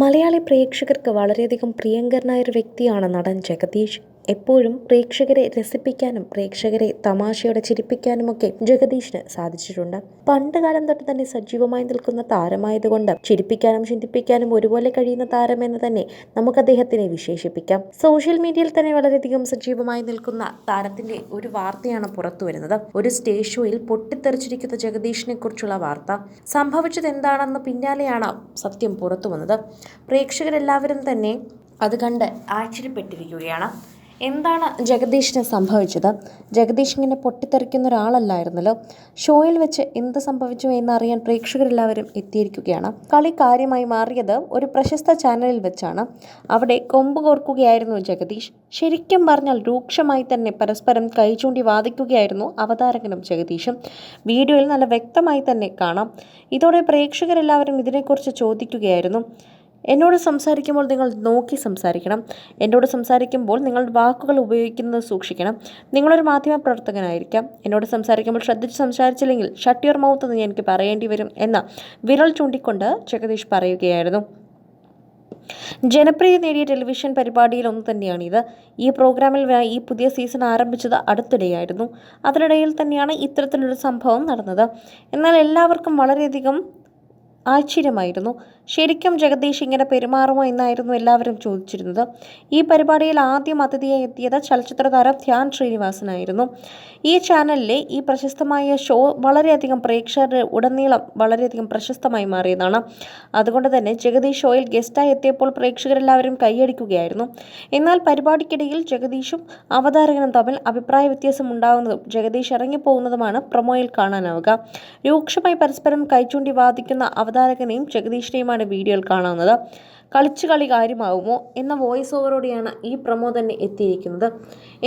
മലയാളി പ്രേക്ഷകർക്ക് വളരെയധികം പ്രിയങ്കരനായ ഒരു വ്യക്തിയാണ് നടൻ ജഗദീഷ്. എപ്പോഴും പ്രേക്ഷകരെ രസിപ്പിക്കാനും പ്രേക്ഷകരെ തമാശയോടെ ചിരിപ്പിക്കാനുമൊക്കെ ജഗദീഷിന് സാധിച്ചിട്ടുണ്ട്. പണ്ട് കാലം തൊട്ട് തന്നെ സജീവമായി നിൽക്കുന്ന താരമായതുകൊണ്ട് ചിരിപ്പിക്കാനും ചിന്തിപ്പിക്കാനും ഒരുപോലെ കഴിയുന്ന താരമെന്ന് തന്നെ നമുക്ക് അദ്ദേഹത്തിനെ വിശേഷിപ്പിക്കാം. സോഷ്യൽ മീഡിയയിൽ തന്നെ വളരെയധികം സജീവമായി നിൽക്കുന്ന താരത്തിന്റെ ഒരു വാർത്തയാണ് പുറത്തു വരുന്നത്. ഒരു സ്റ്റേജ് ഷോയിൽ പൊട്ടിത്തെറിച്ചിരിക്കുന്ന ജഗദീഷിനെ കുറിച്ചുള്ള വാർത്ത. സംഭവിച്ചത് എന്താണെന്ന് പിന്നാലെയാണ് സത്യം പുറത്തു വന്നത്. പ്രേക്ഷകരെല്ലാവരും തന്നെ അത് കണ്ട് ആശ്ചര്യപ്പെട്ടിരിക്കുകയാണ്. എന്താണ് ജഗദീഷിന് സംഭവിച്ചത്? ജഗദീഷ് ഇങ്ങനെ പൊട്ടിത്തെറിക്കുന്ന ഒരാളല്ലായിരുന്നല്ലോ. ഷോയിൽ വെച്ച് എന്ത് സംഭവിച്ചു എന്നറിയാൻ പ്രേക്ഷകരെല്ലാവരും എത്തിയിരിക്കുകയാണ്. കളി കാര്യമായി മാറിയത് ഒരു പ്രശസ്ത ചാനലിൽ വെച്ചാണ്. അവിടെ കൊമ്പ് കോർക്കുകയായിരുന്നു ജഗദീഷ്. ശരിക്കും പറഞ്ഞാൽ രൂക്ഷമായി തന്നെ പരസ്പരം കൈചൂണ്ടി വാദിക്കുകയായിരുന്നു അവതാരകനും ജഗദീഷും. വീഡിയോയിൽ നല്ല വ്യക്തമായി തന്നെ കാണാം. ഇതോടെ പ്രേക്ഷകരെല്ലാവരും ഇതിനെക്കുറിച്ച് ചോദിക്കുകയായിരുന്നു. എന്നോട് സംസാരിക്കുമ്പോൾ നിങ്ങൾ നോക്കി സംസാരിക്കണം. എന്നോട് സംസാരിക്കുമ്പോൾ നിങ്ങൾ വാക്കുകൾ ഉപയോഗിക്കുന്നത് സൂക്ഷിക്കണം. നിങ്ങളൊരു മാധ്യമ പ്രവർത്തകനായിരിക്കാം. എന്നോട് സംസാരിക്കുമ്പോൾ ശ്രദ്ധിച്ച് സംസാരിച്ചില്ലെങ്കിൽ ഷട്ട് യുവർ മൗത്ത് എന്ന് എനിക്ക് പറയേണ്ടി വരും എന്ന വിരൽ ചൂണ്ടിക്കൊണ്ട് ജഗദീഷ് പറയുകയായിരുന്നു. ജനപ്രിയ നേടിയ ടെലിവിഷൻ പരിപാടിയിൽ ഒന്ന് തന്നെയാണിത്. ഈ പ്രോഗ്രാമിൽ ഈ പുതിയ സീസൺ ആരംഭിച്ചത് അടുത്തിടെയായിരുന്നു. അതിനിടയിൽ തന്നെയാണ് ഇത്തരത്തിലൊരു സംഭവം നടന്നത്. എന്നാൽ എല്ലാവർക്കും വളരെയധികം ആശ്ചര്യമായിരുന്നു. ശരിക്കും ജഗദീഷ് ഇങ്ങനെ പെരുമാറുമോ എന്നായിരുന്നു എല്ലാവരും ചോദിച്ചിരുന്നത്. ഈ പരിപാടിയിൽ ആദ്യം അതിഥിയായി എത്തിയത് ചലച്ചിത്ര താരം ധ്യാൻ ശ്രീനിവാസനായിരുന്നു. ഈ ചാനലിലെ ഈ പ്രശസ്തമായ ഷോ വളരെയധികം പ്രേക്ഷകരുടെ ഉടനീളം വളരെയധികം പ്രശസ്തമായി മാറിയതാണ്. അതുകൊണ്ട് തന്നെ ജഗദീഷ് ഷോയിൽ ഗസ്റ്റായി എത്തിയപ്പോൾ പ്രേക്ഷകരെല്ലാവരും കൈയടിക്കുകയായിരുന്നു. എന്നാൽ പരിപാടിക്കിടയിൽ ജഗദീഷും അവതാരകനും തമ്മിൽ അഭിപ്രായ വ്യത്യാസം ഉണ്ടാകുന്നതും ജഗദീഷ് ഇറങ്ങിപ്പോകുന്നതുമാണ് പ്രൊമോയിൽ കാണാനാവുക. രൂക്ഷമായി പരസ്പരം കൈചൂണ്ടി വാദിക്കുന്ന അവതാരകനെയും ജഗദീഷിനെയുമാണ് വീഡിയോയിൽ കാണാവുന്നത്. കളിച്ചു കളി കാര്യമാവുമോ എന്ന വോയിസ് ഓവറോടെയാണ് ഈ പ്രമോ തന്നെ എത്തിയിരിക്കുന്നത്.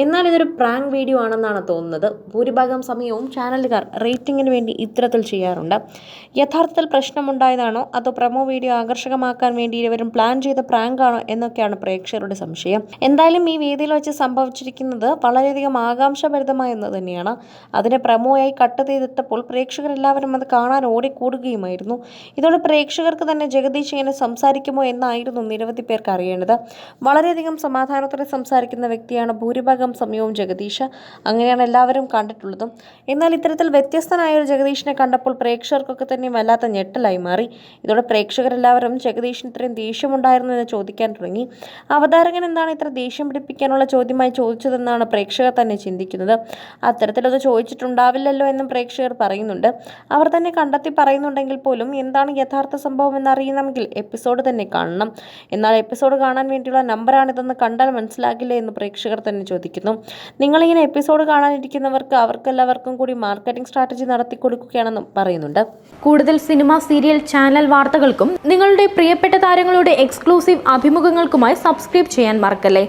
എന്നാൽ ഇതൊരു പ്രാങ്ക് വീഡിയോ ആണെന്നാണ് തോന്നുന്നത്. ഭൂരിഭാഗം സമയവും ചാനലുകാർ റേറ്റിംഗിന് വേണ്ടി ഇത്തരത്തിൽ ചെയ്യാറുണ്ട്. യഥാർത്ഥത്തിൽ പ്രശ്നമുണ്ടായതാണോ അതോ പ്രമോ വീഡിയോ ആകർഷകമാക്കാൻ വേണ്ടി ഇരുവരും പ്ലാൻ ചെയ്ത പ്രാങ്ക് ആണോ എന്നൊക്കെയാണ് പ്രേക്ഷകരുടെ സംശയം. എന്തായാലും ഈ വേദിയിൽ വെച്ച് സംഭവിച്ചിരിക്കുന്നത് വളരെയധികം ആകാംക്ഷഭരിതമായ ഒന്ന് തന്നെയാണ്. അതിനെ പ്രമോയായി കട്ട് ചെയ്തിട്ടപ്പോൾ പ്രേക്ഷകരെല്ലാവരും അത് കാണാൻ ഓടിക്കൂടുകയുമായിരുന്നു. ഇതോടെ പ്രേക്ഷകർക്ക് തന്നെ ജഗദീഷ് ഇങ്ങനെ സംസാരിക്കുമോ എന്നായിരുന്നു നിരവധി പേർക്ക് അറിയേണ്ടത്. വളരെയധികം സമാധാനത്തോടെ സംസാരിക്കുന്ന വ്യക്തിയാണ് ഭൂരിഭാഗം സമയവും ജഗദീഷ്. അങ്ങനെയാണ് എല്ലാവരും കണ്ടിട്ടുള്ളതും. എന്നാൽ ഇത്തരത്തിൽ വ്യത്യസ്തനായ ഒരു ജഗദീഷിനെ കണ്ടപ്പോൾ പ്രേക്ഷകർക്കൊക്കെ തന്നെ വല്ലാത്ത ഞെട്ടലായി മാറി. ഇതോടെ പ്രേക്ഷകരെല്ലാവരും ജഗദീഷിന് ഇത്രയും ദേഷ്യമുണ്ടായിരുന്നു എന്ന് ചോദിക്കാൻ തുടങ്ങി. അവതാരകൻ എന്താണ് ഇത്ര ദേഷ്യം പിടിപ്പിക്കാനുള്ള ചോദ്യമായി ചോദിച്ചതെന്നാണ് പ്രേക്ഷകർ തന്നെ ചിന്തിക്കുന്നത്. അത്തരത്തിലത് ചോദിച്ചിട്ടുണ്ടാവില്ലല്ലോ എന്നും പ്രേക്ഷകർ പറയുന്നുണ്ട്. അവർ തന്നെ കണ്ടെത്തി പറയുന്നുണ്ടെങ്കിൽ പോലും എന്താണ് യഥാർത്ഥ സംഭവം എന്നറിയണമെങ്കിൽ എപ്പിസോഡ് തന്നെ കാണണം. എന്നാൽ എപ്പിസോഡ് കാണാൻ വേണ്ടിയുള്ള നമ്പറാണിതെന്ന് കണ്ടാൽ മനസ്സിലാകില്ല എന്ന് പ്രേക്ഷകർ തന്നെ ചോദിക്കുന്നു. നിങ്ങളിങ്ങനെ എപ്പിസോഡ് കാണാനിരിക്കുന്നവർക്ക് അവർക്കെല്ലാവർക്കും കൂടി മാർക്കറ്റിംഗ് സ്ട്രാറ്റജി നടത്തി കൊടുക്കുകയാണെന്നും പറയുന്നുണ്ട്. കൂടുതൽ സിനിമ സീരിയൽ ചാനൽ വാർത്തകൾക്കും നിങ്ങളുടെ പ്രിയപ്പെട്ട താരങ്ങളുടെ എക്സ്ക്ലൂസീവ് അഭിമുഖങ്ങൾക്കുമായി സബ്സ്ക്രൈബ് ചെയ്യാൻ മറക്കല്ലേ?